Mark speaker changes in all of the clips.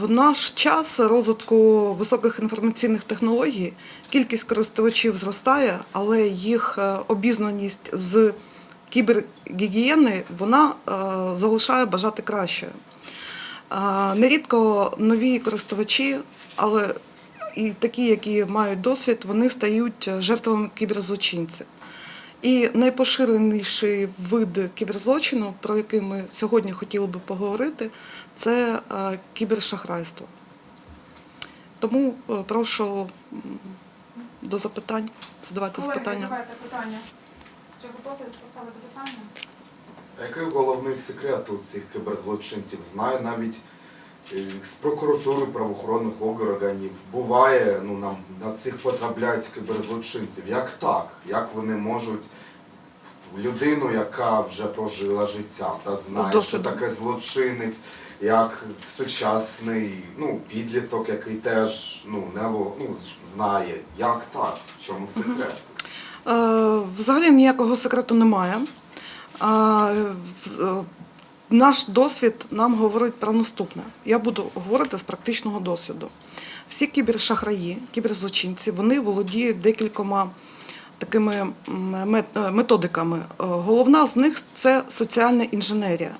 Speaker 1: В наш час розвитку високих інформаційних технологій кількість користувачів зростає, але їх е, обізнаність з кібергігієни вона е, залишає бажати кращою. Нерідко нові користувачі, але і такі, які мають досвід, вони стають жертвами кіберзлочинців. І найпоширеніший вид кіберзлочину, про який ми сьогодні хотіли би поговорити, це е, кібершахрайство. Тому е, прошу до запитань, задавайте
Speaker 2: Колеги,
Speaker 1: запитання.
Speaker 2: давайте питання. Чи готові поставити питання?
Speaker 3: Який головний секрет у цих кіберзлочинців? Знаю навіть е, з прокуратури правоохоронних органів. Буває, ну нам на цих потрапляють кіберзлочинців. Як так? Як вони можуть людину, яка вже прожила життя та знає, що таке злочинець, як сучасний ну, підліток, який теж ну, не ну, знає. Як так? В чому секрет?
Speaker 1: Е, Взагалі ніякого секрету немає. Наш досвід нам говорить про наступне. Я буду говорити з практичного досвіду. Всі кібершахраї, кіберзлочинці, вони володіють декількома такими е, методиками. Е, Головна з них це соціальна інженерія.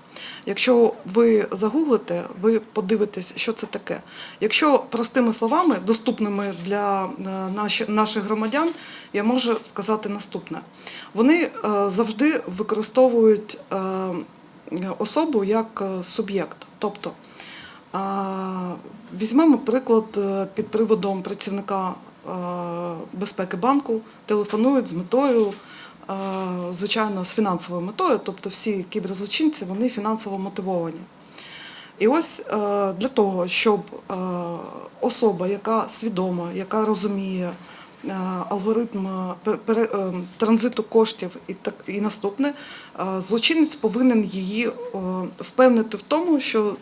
Speaker 1: Якщо ви загуглите, ви подивитесь, що це таке. Якщо простими словами, доступними для е, наших громадян, я можу сказати наступне: вони завжди використовують особу як суб'єкт. Тобто візьмемо приклад під приводом працівника безпеки банку, телефонують з метою. е, Звичайно, з фінансовою метою, тобто всі кіберзлочинці вони фінансово мотивовані. І ось е, для того, щоб е, особа, яка свідома, яка розуміє е, алгоритм е, е, транзиту коштів і наступне, е, злочинець повинен її е, впевнити в тому, що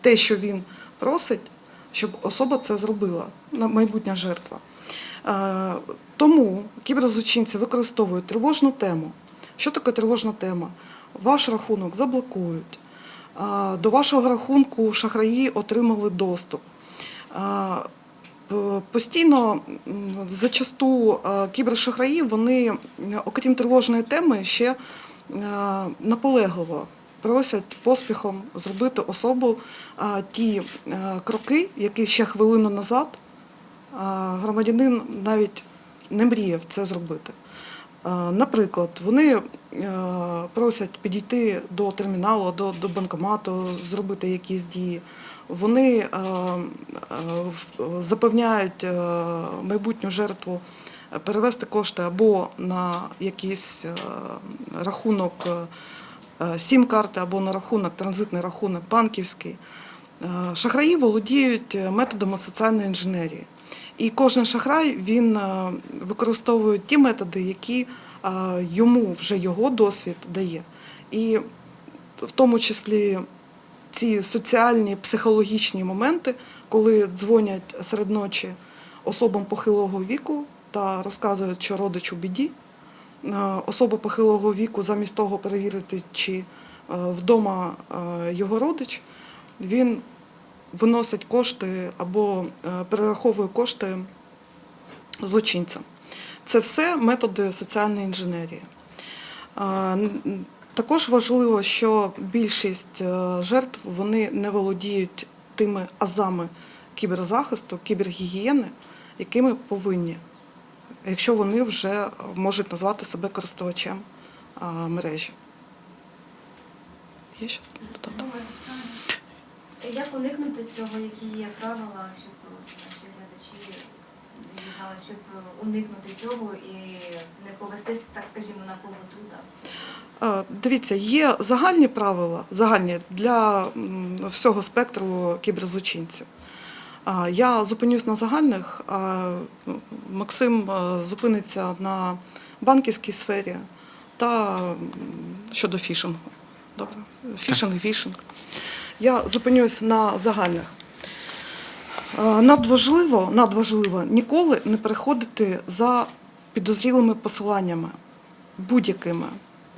Speaker 1: те, що він просить, щоб особа це зробила, майбутня жертва. Е, Тому кіберзлочинці використовують тривожну тему. Що таке тривожна тема? Ваш рахунок заблокують. До вашого рахунку шахраї отримали доступ. Постійно зачасту кібершахраї, вони, окрім тривожної теми, ще наполегливо просять поспіхом зробити особу ті кроки, які ще хвилину назад громадянин навіть не мріяв це зробити. Наприклад, вони е, просять підійти до терміналу, до, до банкомату, зробити якісь дії. Вони е, е, запевняють майбутню жертву перевести кошти або на якийсь рахунок е, сім-карти, або на рахунок, транзитний рахунок банківський. Шахраї володіють методами соціальної інженерії. І кожен шахрай він е, використовує ті методи, які е, йому вже його досвід дає. І в тому числі ці соціальні психологічні моменти, коли дзвонять серед ночі особам похилого віку та розказують, що родич у біді. Е, Особа похилого віку, замість того перевірити, чи вдома його родич, він виносить кошти або е, перераховує кошти злочинцям. Це все методи соціальної інженерії. Е, Також важливо, що більшість е, жертв вони не володіють тими азами кіберзахисту, кібергігієни, якими повинні, якщо вони вже можуть назвати себе користувачем мережі. Є ще додати?
Speaker 2: Питання.
Speaker 4: Як уникнути цього, які є правила, щоб наші глядачі дізналися, щоб уникнути цього і не повестись, так скажімо, на поводу да, в цьому?
Speaker 1: Е, Дивіться, є загальні правила, загальні для всього спектру кіберзлочинців. Я зупинюсь на загальних, а Максим е, зупиниться на банківській сфері та щодо фішингу. Добре? Фішинг, фішинг. Я зупинюсь на загальних. Е, Надважливо, надважливо ніколи не переходити за підозрілими посиланнями будь-якими.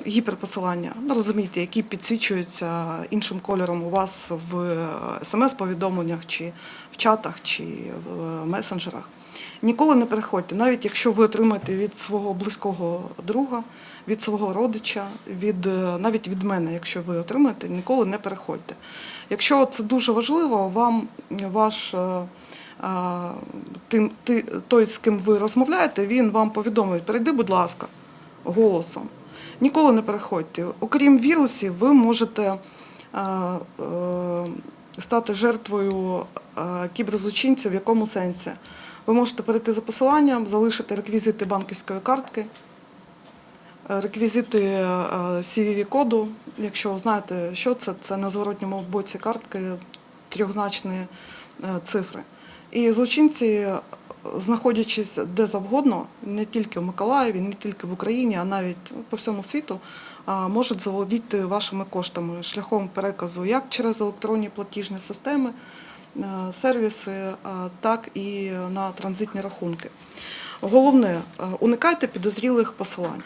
Speaker 1: гіперпосилання, ну розумієте, які підсвічуються іншим кольором у вас в смс-повідомленнях, чи в чатах, чи в месенджерах. Ніколи не переходьте, навіть якщо ви отримаєте від свого близького друга, від свого родича, від, е, навіть від мене, якщо ви отримаєте, ніколи не переходьте. Якщо це дуже важливо, вам ваш е, тим, ти, той, з ким ви розмовляєте, він вам повідомить, перейди, будь ласка, голосом. Ніколи не переходьте. Окрім вірусів, ви можете е, е, стати жертвою е, кіберзлочинців в якому сенсі? Ви можете перейти за посиланням, залишити реквізити банківської картки, е, реквізити е, CVV-коду. Якщо знаєте, що це, це на зворотньому боці картки трьохзначні е, цифри. І злочинці, знаходячись де завгодно, не тільки в Миколаєві, не тільки в Україні, а навіть по всьому світу, можуть заволодіти вашими коштами шляхом переказу як через електронні платіжні системи, сервіси, так і на транзитні рахунки. Головне, е, уникайте підозрілих посилань.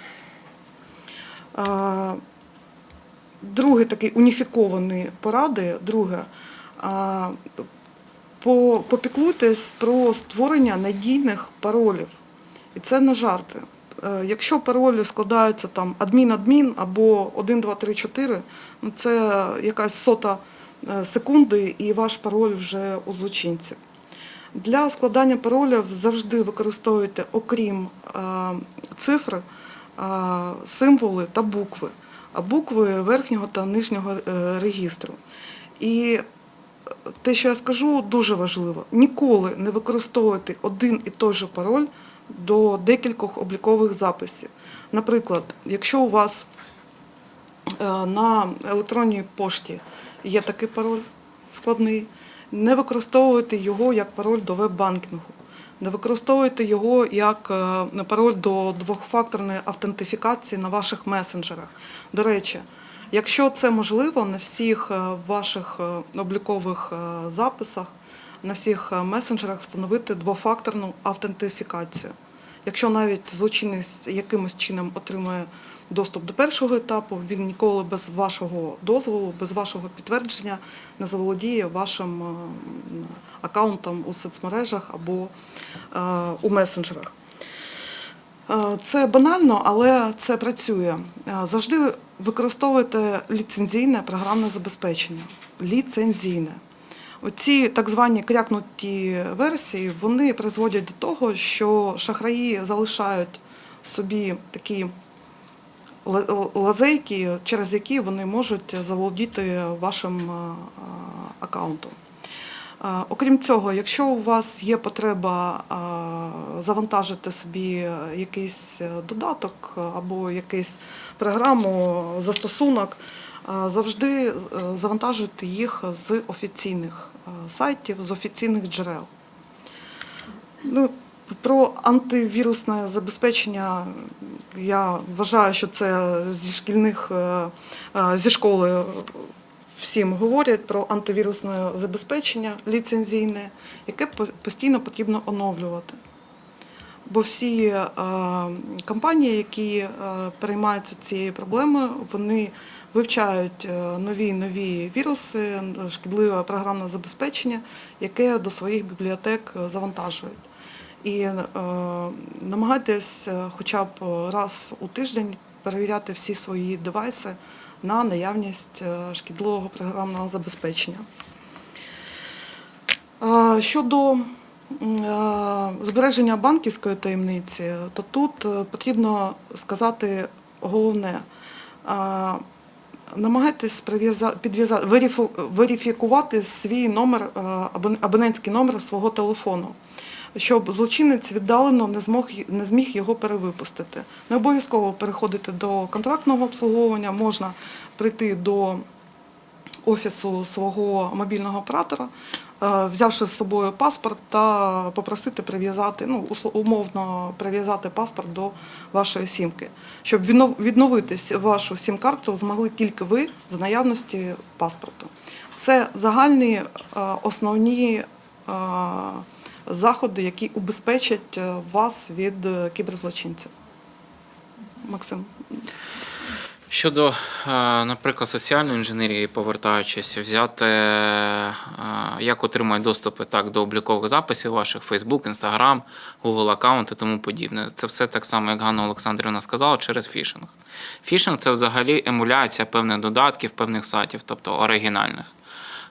Speaker 1: Е, Другий такий уніфікований поради. Друге, попіклуйтесь про створення надійних паролів. І це не жарти. Е, Якщо паролі складаються там адмін-адмін або 1, 2, 3, 4, ну це якась сота е, секунди і ваш пароль вже у злочинців. Для складання паролів завжди використовуйте, окрім е, цифр, е, символи та букви, а букви верхнього та нижнього е, регістру. І те, що я скажу, дуже важливо. Ніколи не використовуйте один і той же пароль до декількох облікових записів. Наприклад, якщо у вас е, на електронній пошті є такий пароль складний, не використовуйте його як пароль до веб-банкінгу. Не використовуйте його як е, пароль до двохфакторної автентифікації на ваших месенджерах. До речі, якщо це можливо, на всіх е, ваших е, облікових е, записах, на всіх е, месенджерах встановити двофакторну автентифікацію. Якщо навіть злочинець якимось чином отримує доступ до першого етапу, він ніколи без вашого дозволу, без вашого підтвердження не заволодіє вашим е, аккаунтом у соцмережах або е, у месенджерах. Е, Це банально, але це працює. Завжди використовуйте ліцензійне програмне забезпечення. Ліцензійне. Оці так звані крякнуті версії вони призводять до того, що шахраї залишають собі такі лазейки, через які вони можуть заволодіти вашим е, аккаунтом. Е, Окрім цього, якщо у вас є потреба е, завантажити собі якийсь додаток або якусь програму, застосунок, завжди завантажуйте їх з офіційних сайтів, з офіційних джерел. Ну, про антивірусне забезпечення я вважаю, що це зі шкільних е, е, зі школи всім говорять про антивірусне забезпечення ліцензійне, яке постійно потрібно оновлювати. Бо всі е, компанії, які переймаються цією проблемою, вони вивчають нові нові віруси, шкідливе програмне забезпечення, яке до своїх бібліотек завантажують. І е, намагайтесь е, хоча б раз у тиждень перевіряти всі свої девайси на наявність е, шкідливого програмного забезпечення. Щодо збереження банківської таємниці, то тут потрібно сказати головне. Намагайтесь прив'яза- підв'яза- верифу- верифікувати свій номер, абонентський номер свого телефону, щоб злочинець віддалено не змог не зміг його перевипустити. Не обов'язково переходити до контрактного обслуговування, можна прийти до офісу свого мобільного оператора, е, взявши з собою паспорт та попросити прив'язати, ну, умовно прив'язати паспорт до вашої сімки. Щоб віднов- відновитись вашу сім-карту змогли тільки ви за наявності паспорту. Це загальні е, основні е, заходи, які убезпечать е, вас від е, кіберзлочинців. Максим.
Speaker 5: Щодо, е, наприклад, соціальної інженерії, повертаючись, взяти, як отримати доступи так до облікових записів ваших Facebook, Instagram, Google аккаунт і тому подібне. Це все так само, як Ганна Олександрівна сказала, через фішинг. Фішинг це взагалі емуляція певних додатків, певних сайтів, тобто оригінальних.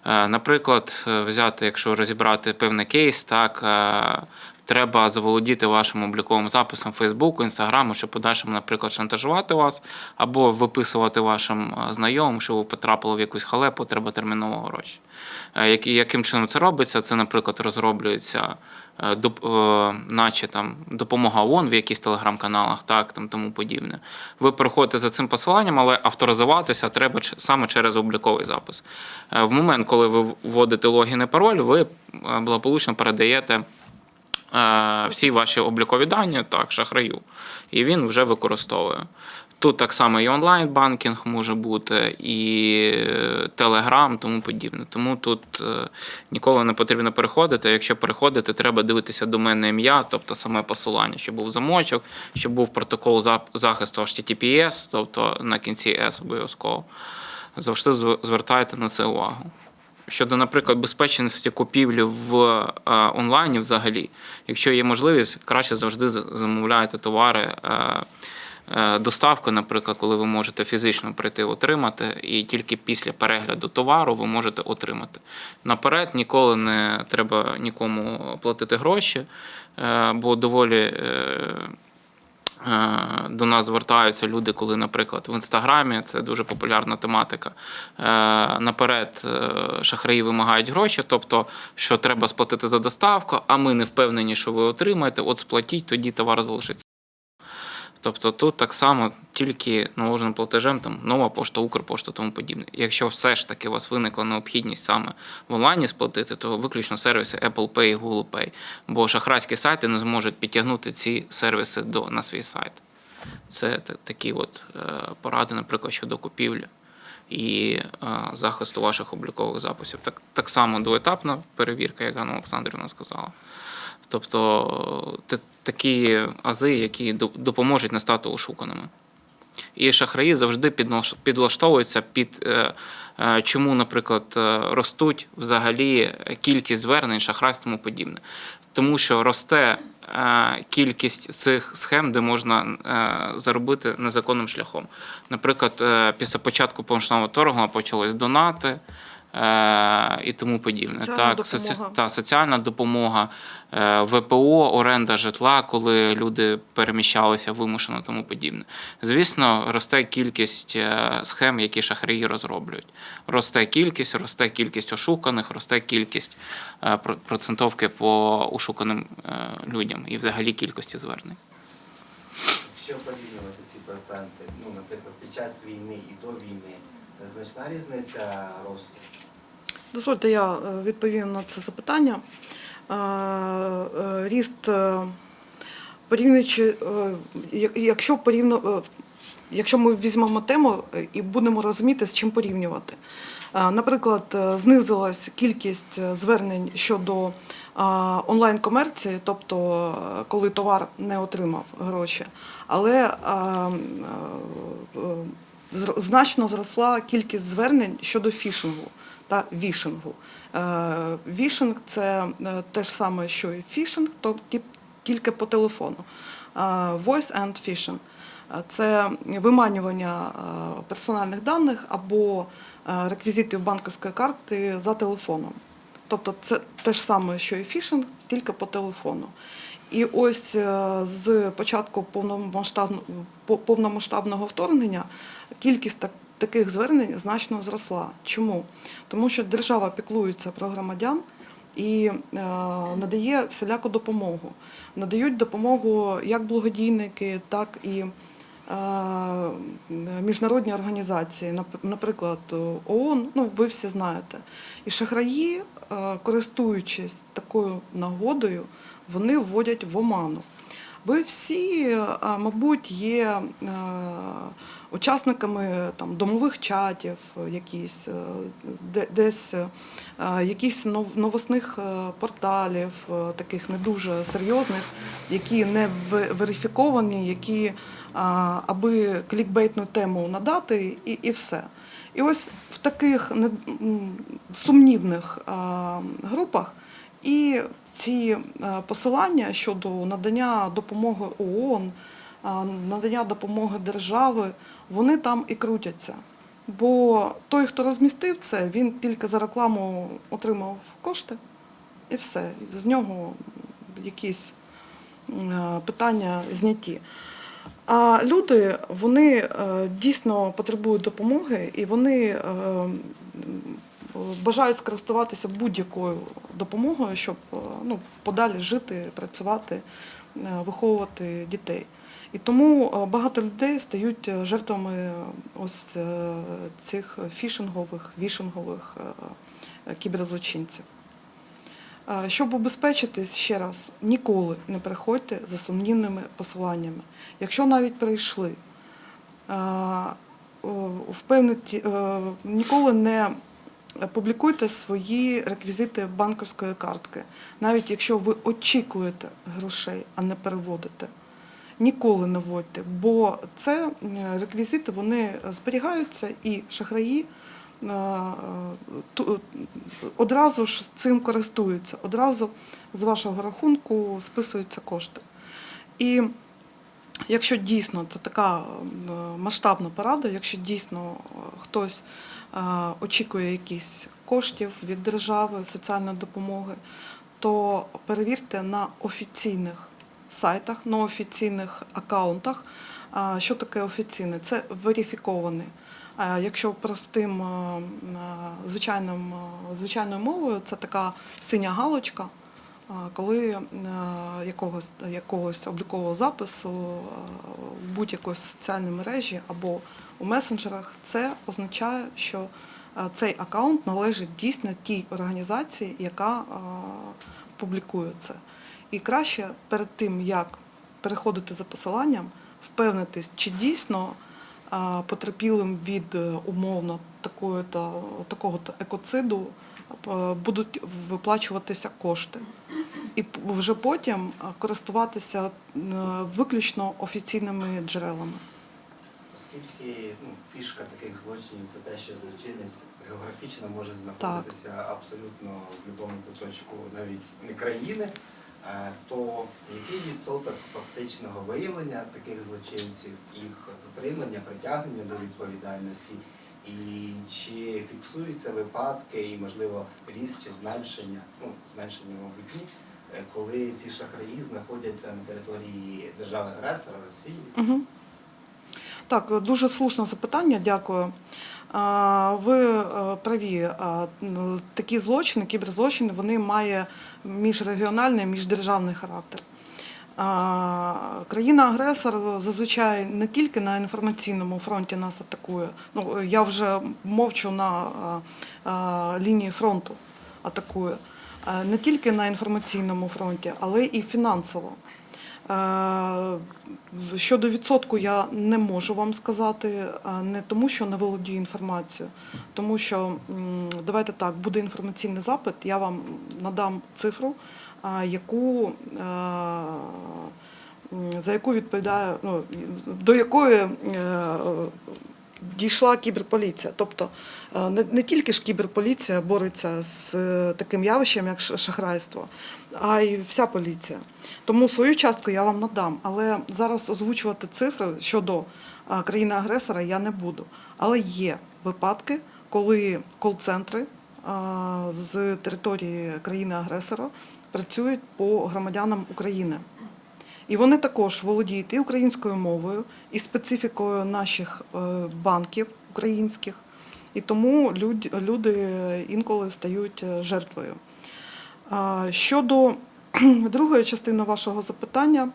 Speaker 5: Е, Наприклад, е, взяти, якщо розібрати певний кейс, так е, треба заволодіти вашим обліковим записом Фейсбуку, Інстаграму, щоб подальшому, наприклад, шантажувати вас, або виписувати вашим знайомим, що ви потрапили в якусь халепу, треба терміново гроші. Яким чином це робиться? Це, наприклад, розроблюється, наче там допомога ООН в якихось телеграм-каналах, так там тому подібне. Ви переходите за цим посиланням, але авторизуватися треба саме через обліковий запис. Е, В момент, коли ви вводите логін і пароль, ви е, благополучно передаєте е, всі ваші облікові дані так, шахраю, і він вже використовує. Тут так само і онлайн-банкінг може бути, і Телеграм, тому подібне. Тому тут е, ніколи не потрібно переходити. Якщо переходити, треба дивитися доменне ім'я, тобто саме посилання, щоб був замочок, щоб був протокол захисту HTTPS, тобто на кінці S обов'язково. Завжди звертайте на це увагу. Щодо, наприклад, безпечності купівлі в е, онлайні взагалі, якщо є можливість, краще завжди замовляйте товари. Е, Доставку, наприклад, коли ви можете фізично прийти отримати, і тільки після перегляду товару ви можете отримати. Наперед ніколи не треба нікому платити гроші, е, бо доволі е, До нас звертаються люди, коли, наприклад, в інстаграмі це дуже популярна тематика. Наперед шахраї вимагають гроші, тобто, що треба сплатити за доставку, а ми не впевнені, що ви отримаєте, от сплатіть, тоді товар залишиться. Тобто тут так само тільки наложеним платежем, там нова пошта, Укрпошта, тому подібне. Якщо все ж таки у вас виникла необхідність саме в онлайні сплатити, то виключно сервіси Apple Pay і Google Pay. Бо шахрайські сайти не зможуть підтягнути ці сервіси до, на свій сайт. Це такі от е, поради, наприклад, щодо купівлі і е, захисту ваших облікових записів. Так, так само двоетапна перевірка, як Ганна Олександрівна сказала. Тобто т- такі ази, які допоможуть не стати ошуканими. І шахраї завжди підлаштовуються під е, е, чому, наприклад, е, ростуть взагалі кількість звернень, шахрайств тому подібне. Тому що росте кількість цих схем, де можна заробити незаконним шляхом. Наприклад, після початку повномасштабного торгу почались донати. Е, І тому подібне.
Speaker 1: Соціальна
Speaker 5: так, соці-
Speaker 1: допомога.
Speaker 5: та соціальна допомога, е, ВПО, оренда житла, коли люди переміщалися вимушено, тому подібне. Звісно, росте кількість е, схем, які шахраї розроблюють. Росте кількість, росте кількість ошуканих, росте кількість е, процентовки по ошуканим е, людям і взагалі кількості звернень.
Speaker 6: Якщо порівнювати ці проценти, ну, наприклад, під час війни і до війни, значна різниця росту?
Speaker 1: Дозвольте, я е, відповім на це запитання. Е, е, Ріст, порівнюючи, якщо порівну, е, якщо ми візьмемо тему і будемо розуміти, з чим порівнювати. Наприклад, знизилась кількість звернень щодо онлайн-комерції, тобто коли товар не отримав гроші, але значно зросла кількість звернень щодо фішингу та вішингу. Е, Вішинг це е, те ж саме, що і фішинг, то тільки по телефону. Е, Voice and phishing – це виманювання персональних даних або реквізитів банківської карти за телефоном. Тобто це те ж саме, що і фішинг, тільки по телефону. І ось е, з початку повномасштабного, вторгнення кількість так, таких звернень значно зросла. Чому? Тому що держава піклується про громадян і е, надає всіляку допомогу. Надають допомогу як благодійники, так і міжнародні організації, наприклад, ООН, ну ви всі знаєте. І шахраї, е, користуючись такою нагодою, вони вводять в оману. Ви всі, е, мабуть, є е, учасниками там, домових чатів, е, якісь, е, де- десь е, якихось новосних е, порталів, е, таких не дуже серйозних, які не ве- верифіковані, які аби клікбейтну тему надати, і, і все. І ось в таких сумнівних групах і ці посилання щодо надання допомоги ООН, надання допомоги держави, вони там і крутяться. Бо той, хто розмістив це, він тільки за рекламу отримав кошти і все. З нього якісь питання зняті. А люди вони е, дійсно потребують допомоги і вони е, бажають скористуватися будь-якою допомогою, щоб е, ну, подалі жити, працювати, виховувати дітей. І тому багато людей стають жертвами ось цих фішингових, вішингових кіберзлочинців. Щоб убезпечитись ще раз, ніколи не переходьте за сумнівними посиланнями. Якщо навіть прийшли, впевнити, е, ніколи не публікуйте свої реквізити банківської картки, навіть якщо ви очікуєте грошей, а не переводите. Ніколи не вводьте, бо це е, реквізити вони зберігаються і шахраї одразу ж цим користуються, одразу з вашого рахунку списуються кошти. І якщо дійсно це така е, масштабна порада, якщо дійсно е, хтось е, очікує якісь коштів від держави, соціальної допомоги, то перевірте на офіційних сайтах, на офіційних аккаунтах. Що таке офіційне? Це верифікований. А Якщо простим е, е, звичайним, е, звичайною мовою, це така синя галочка, коли е, якогось, якогось облікового запису е, в будь-якій соціальній мережі або у месенджерах, це означає, що е, цей аккаунт належить дійсно тій організації, яка е, публікує це. І краще перед тим, як переходити за посиланням, впевнитись, чи дійсно потерпілим від е, умовно такого-то екоциду е, будуть виплачуватися кошти. І вже потім користуватися е, виключно офіційними джерелами.
Speaker 6: Оскільки ну, фішка таких злочинів це те, що злочинець географічно може знаходитися абсолютно в будь-якому куточку навіть не країни, то який відсоток фактичного виявлення таких злочинців, їх затримання, притягнення до відповідальності, і чи фіксуються випадки і, можливо, ріст чи зменшення, ну, зменшення, мабуть, е, коли ці шахраї знаходяться на території держави-агресора Росії?
Speaker 1: Угу. Так, дуже слушне запитання, дякую. Ви е, праві, ну, такі злочини, кіберзлочини, вони мають міжрегіональний, міждержавний характер. Країна-агресор зазвичай не тільки на інформаційному фронті нас атакує. Ну, я вже мовчу на лінії фронту атакує. Не тільки на інформаційному фронті, але і фінансово. Е, Щодо відсотку я не можу вам сказати, е, не тому, що не володію інформацією, тому що давайте так, буде інформаційний запит, я вам надам цифру, яку, е, за яку відповідає, ну, до якої дійшла кіберполіція. Тобто е, не, не тільки ж кіберполіція бореться з е, таким явищем, як шахрайство, а й вся поліція. Тому свою частку я вам надам. Але зараз озвучувати цифри щодо е, країни-агресора я не буду. Але є випадки, коли кол-центри з території країни-агресора працюють по громадянам України. І вони також володіють і українською мовою, і специфікою наших е, банків українських. І тому люди інколи стають е, жертвою. Щодо другої частини вашого запитання,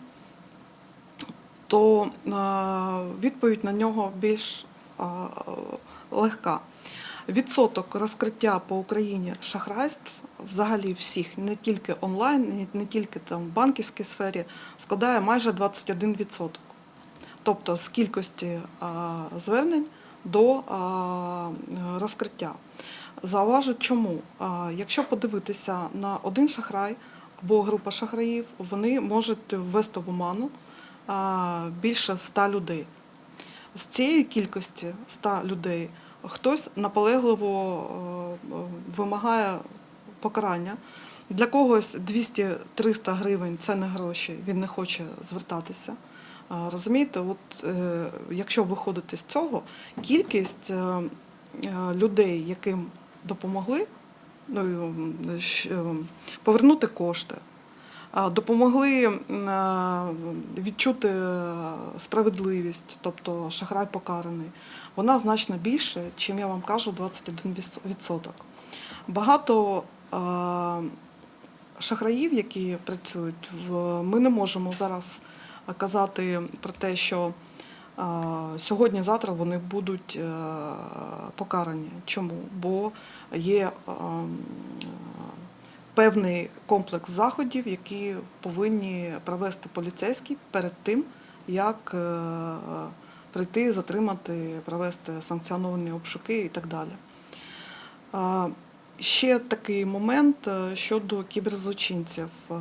Speaker 1: то е, відповідь на нього більш легка. Відсоток розкриття по Україні шахрайств взагалі всіх, не тільки онлайн, не- тільки там в банківській сфері, складає майже 21%. тобто з кількості звернень до розкриття. Зауважу, чому. Якщо подивитися на один шахрай або група шахраїв, вони можуть ввести в оману більше 100 людей. З цієї кількості 100 людей хтось наполегливо е, вимагає покарання. Для когось 200-300 гривень це не гроші, він не хоче звертатися. Розумієте, от е, якщо виходити з цього, кількість е, людей, яким допомогли ну, повернути кошти, допомогли відчути справедливість, тобто шахрай покараний, вона значно більше, чим я вам кажу, 21%. Багато е, шахраїв, які працюють, ми не можемо зараз казати про те, що е, сьогодні-завтра вони будуть е, покарані. Чому? Бо є певний комплекс заходів, які повинні провести поліцейські перед тим, як прийти, затримати, провести санкціоновані обшуки і так далі. Ще такий момент е, щодо кіберзлочинців. Е,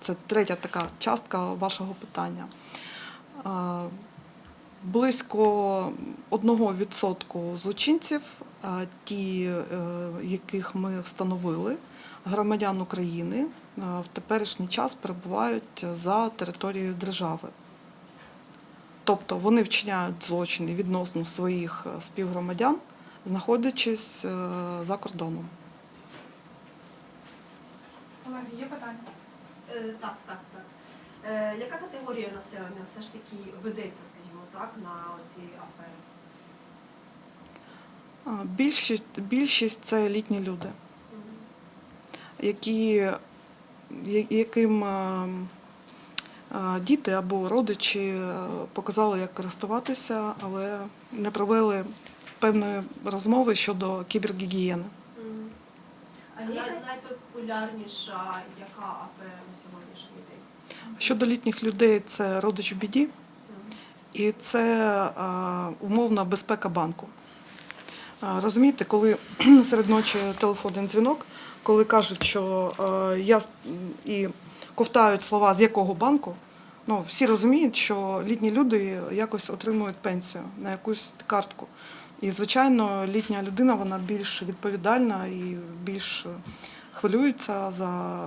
Speaker 1: Це третя така частка вашого питання. Е, Близько 1% злочинців, ті, яких ми встановили, громадян України, в теперішній час перебувають за територією держави. Тобто вони вчиняють злочини відносно своїх е, співгромадян, знаходячись е, за кордоном.
Speaker 2: Колеги, є питання?
Speaker 7: Е, Так, так, так. Е, Яка категорія населення все ж таки ведеться, скажімо так, на оці афери?
Speaker 1: Більшість, більшість це літні люди, які, яким е, е, діти або родичі е, показали, як користуватися, але не провели певної розмови щодо кібергігієни.
Speaker 4: А
Speaker 7: найпопулярніша яка афера на сьогоднішній день?
Speaker 1: Щодо літніх людей, це родич в біді. І це умовна безпека банку. Розумієте, коли серед ночі телефонний дзвінок, коли кажуть, що е, я і ковтають слова з якого банку, ну всі розуміють, що літні люди якось отримують пенсію на якусь картку. І, звичайно, літня людина вона більш відповідальна і більш хвилюється за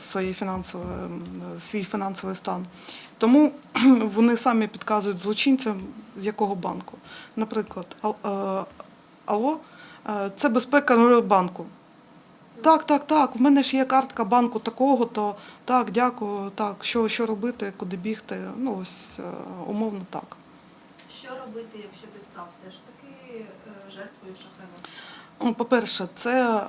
Speaker 1: своє фінансове, свій фінансовий стан. Тому вони самі підказують злочинцям, з якого банку. Наприклад, «Ал- е, е, це безпека банку. Так, так, так. В мене ж є картка банку такого, то так, дякую, так, що, що робити, куди бігти. Ну, ось е, умовно так.
Speaker 7: Що робити, якщо ти став все ж таки е, жертвою шахрайства?
Speaker 1: Ну, По-перше, це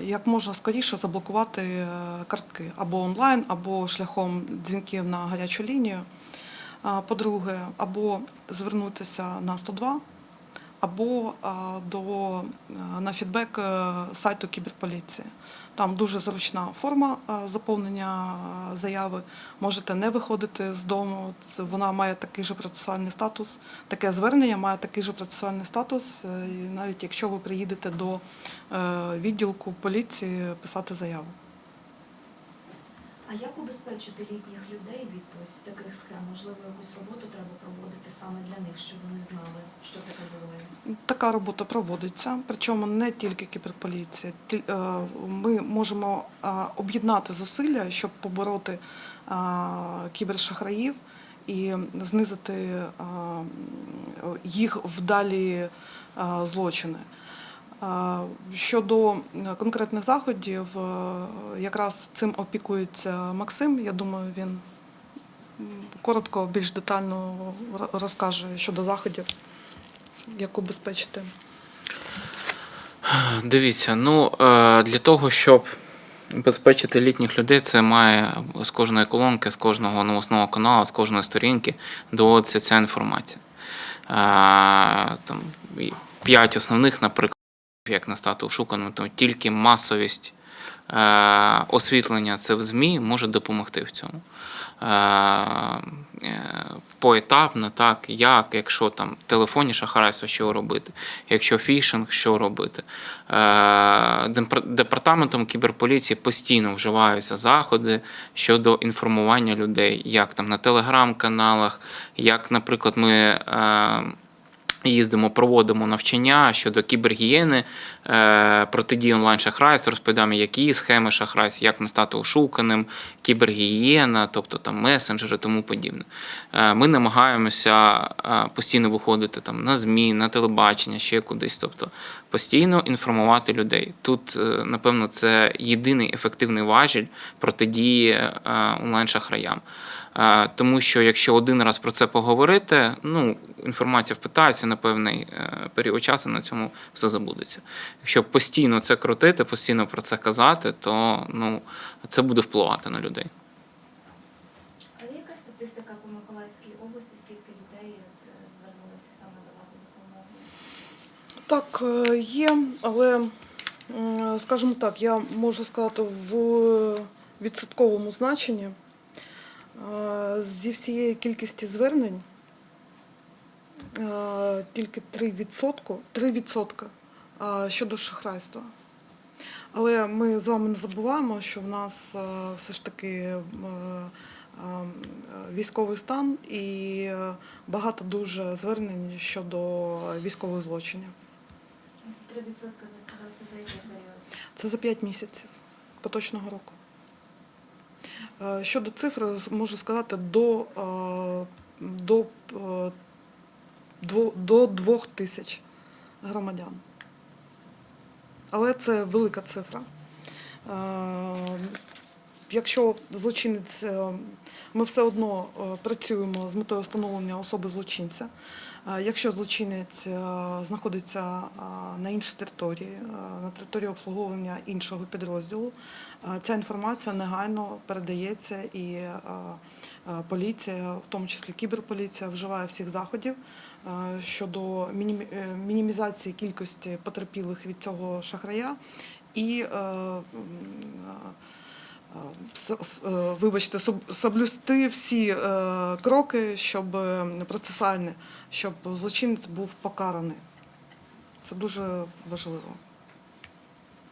Speaker 1: як можна скоріше заблокувати е, картки або онлайн, або шляхом дзвінків на гарячу лінію. По-друге, або звернутися на 102, або до, на фідбек е, сайту кіберполіції. Там дуже зручна форма заповнення заяви. Можете не виходити з дому. Вона має такий же процесуальний статус. Таке звернення має такий же процесуальний статус, е, і навіть якщо ви приїдете до е, відділку поліції писати заяву.
Speaker 8: А як убезпечити літніх людей від ось таких схем? Можливо, якусь роботу треба проводити саме для них, щоб вони знали, що таке буває?
Speaker 1: Така робота проводиться, причому не тільки кіберполіція. Е, Ми можемо е, об'єднати зусилля, щоб побороти е, кібершахраїв і знизити їх вдалі злочини. Е, Щодо конкретних заходів, е, якраз цим опікується Максим. Я думаю, він коротко, більш детально розкаже щодо заходів, як убезпечити.
Speaker 5: Дивіться, ну е, для того, щоб безпечити літніх людей, це має з кожної колонки, з кожного новосного каналу, з кожної сторінки доводиться ця інформація. Е, Там п'ять основних, наприклад, як не стати ошуканим, то тільки масовість е, освітлення це в ЗМІ може допомогти в цьому. Е, е, Поетапно, так, як, якщо там телефонні шахрайство, що робити, якщо фішинг, що робити. Департаментом кіберполіції постійно вживаються заходи щодо інформування людей, як там на телеграм-каналах, як, наприклад, ми. Їздимо, проводимо навчання щодо кібергієни, е, протидії онлайн-шахрайству, розповідаємо, які схеми шахрайств, як не стати ошуканим, кібергігієна, тобто там месенджери, тому подібне. Е, Ми намагаємося е, постійно виходити там на ЗМІ, на телебачення, ще кудись. Тобто постійно інформувати людей. Тут, напевно, це єдиний ефективний важіль протидії е, онлайн-шахраям. Тому що якщо один раз про це поговорити, ну інформація впитається на певний е, період часу, на цьому все забудеться. Якщо постійно це крутити, постійно про це казати, то ну це буде впливати на людей.
Speaker 4: А є яка статистика по Миколаївській області, скільки людей е, звернулися саме до вас за допомогою?
Speaker 1: Так, е, є, але, скажімо так, я можу сказати в відсотковому значенні зі всієї кількості звернень тільки 3%, 3% е, щодо шахрайства. Але ми з вами не забуваємо, що в нас все ж таки військовий стан і багато дуже звернень щодо військових злочинів.
Speaker 4: 3% ви сказали, це за який період?
Speaker 1: Це за 5 місяців поточного року. Е, Щодо цифри, можу сказати, до, е, до, е, до 2 тисяч громадян. Але це велика цифра. Якщо злочинець, ми все одно працюємо з метою встановлення особи злочинця. Якщо злочинець е, знаходиться на іншій території, е, на території обслуговування іншого підрозділу, е, ця інформація негайно передається і поліція, в тому числі кіберполіція, вживає всіх заходів щодо мінімізації кількості потерпілих від цього шахрая і вибачте, соблюсти всі кроки, щоб процесуальні, щоб злочинець був покараний. Це дуже важливо.